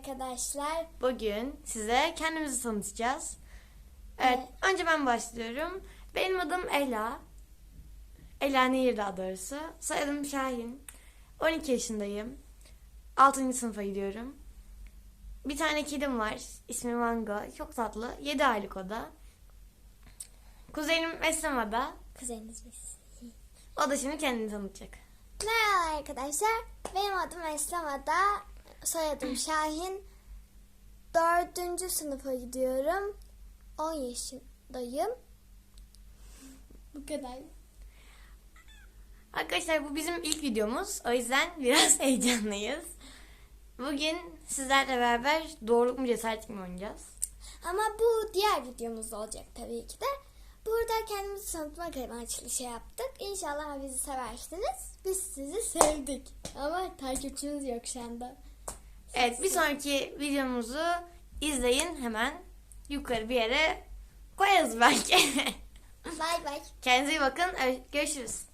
arkadaşlar. Bugün size kendimizi tanıtacağız. Evet, önce ben başlıyorum. Benim adım Ela. Ela Nehir daha doğrusu. Soyadım Şahin. 12 yaşındayım. 6. sınıfa gidiyorum. Bir tane kedim var. İsmi Mango. Çok tatlı. 7 aylık o da. Kuzenim Eslema'da. Kuzeniniz biz. O da şimdi kendini tanıtacak. Merhaba arkadaşlar. Benim adım Eslem Ada. Soyadım Şahin. Dördüncü sınıfa gidiyorum. 10 yaşındayım. Bu kadar. Arkadaşlar bu bizim ilk videomuz. O yüzden biraz heyecanlıyız. Bugün sizlerle beraber doğruluk mu cesaret mi oynayacağız? Ama bu diğer videomuz olacak tabii ki de. Burada kendimizi tanıtmak amaçlı şey yaptık. İnşallah bizi seversiniz. Biz sizi sevdik. Ama takipçimiz yok şu anda. Evet bir sonraki videomuzu izleyin hemen. Yukarı bir yere koyarız belki. Bay bay. Kendinize iyi bakın. Görüşürüz.